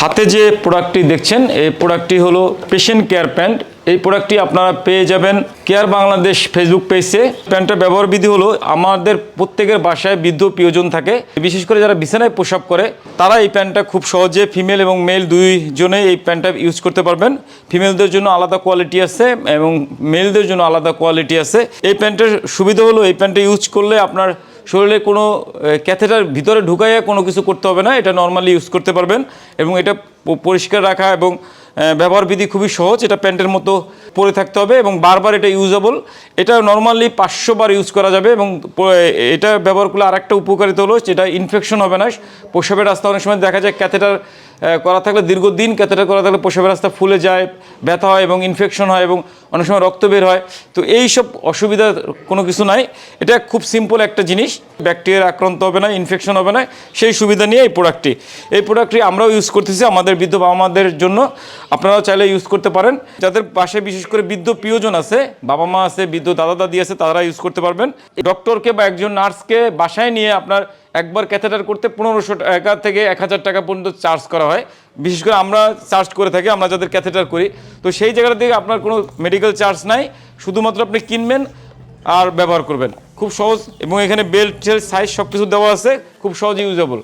হাতে যে প্রোডাক্টটি দেখছেন, এই প্রোডাক্টটি হলো পেশেন্ট কেয়ার প্যান্ট এই প্রোডাক্টটি আপনারা পেয়ে যাবেন কেয়ার বাংলাদেশ ফেসবুক পেজে প্যান্টের ব্যবহার বিধি হলো, আমাদের প্রত্যেকের বাসায় বৃদ্ধ প্রিয়জন থাকে। বিশেষ করে যারা বিছানায় পোশাক করে, তারা এই প্যান্টটা খুব সহজে ফিমেল এবং মেল দুইজনে এই প্যান্টটা ইউজ করতে পারবেন। ফিমেলদের জন্য আলাদা কোয়ালিটি আছে এবং মেলদের জন্য আলাদা কোয়ালিটি আছে। এই প্যান্টের সুবিধা হলো, এই প্যান্টটা ইউজ করলে আপনার শরীরে কোনো ক্যাথেটার ভিতরে ঢুকাইয়া কোনো কিছু করতে হবে না, এটা নর্মালি ইউজ করতে পারবেন এবং এটা পরিষ্কার রাখা এবং ব্যবহার বিধি খুবই সহজ, এটা প্যান্টের মতো পরে থাকতে হবে এবং বারবার এটা ইউজেবল এটা নর্মালি পাঁচশো বার ইউজ করা যাবে এবং এটা ব্যবহার করলে আরেকটা উপকারিতা হলো যেটা ইনফেকশন হবে না। প্রসাবের রাস্তা অনেক সময় দেখা যায় ক্যাথেটার করা থাকলে দীর্ঘদিন ক্যাথেটার করা থাকলে প্রসাবের রাস্তা ফুলে যায়, ব্যথা হয় এবং ইনফেকশন হয় এবং অনেক সময় রক্ত বের হয়। তো এই সব অসুবিধার কোনো কিছু নাই। এটা খুব সিম্পল একটা জিনিস। ব্যাকটেরিয়ার আক্রান্ত হবে না ইনফেকশন হবে না, সেই সুবিধা নিয়ে এই প্রোডাক্টটি এই প্রোডাক্টটি আমরাও ইউজ করতেছি আমাদের বৃদ্ধ বাবা মাদের জন্য। আপনারাও চাইলে ইউজ করতে পারেন। যাদের পাশে বিশেষ করে বৃদ্ধ প্রিয়জন আছে বাবা মা আছে, বৃদ্ধ দাদা দাদি আছে তারা ইউজ করতে পারবেন। ডক্টরকে বা একজন নার্সকে বাসায় নিয়ে আপনার একবার ক্যাথেটার করতে পনেরোশো টাকা থেকে এক হাজার টাকা পর্যন্ত চার্জ করা হয়। বিশেষ করে আমরা চার্জ করে থাকি, আমরা যাদের ক্যাথেটার করি। তো সেই জায়গাটা থেকে আপনার কোনো মেডিকেল চার্জ নাই। শুধুমাত্র আপনি কিনবেন আর ব্যবহার করবেন। খুব সহজ এবং এখানে বেল্ট সাইজ সব কিছু দেওয়া আছে খুব সহজ ইউজেবল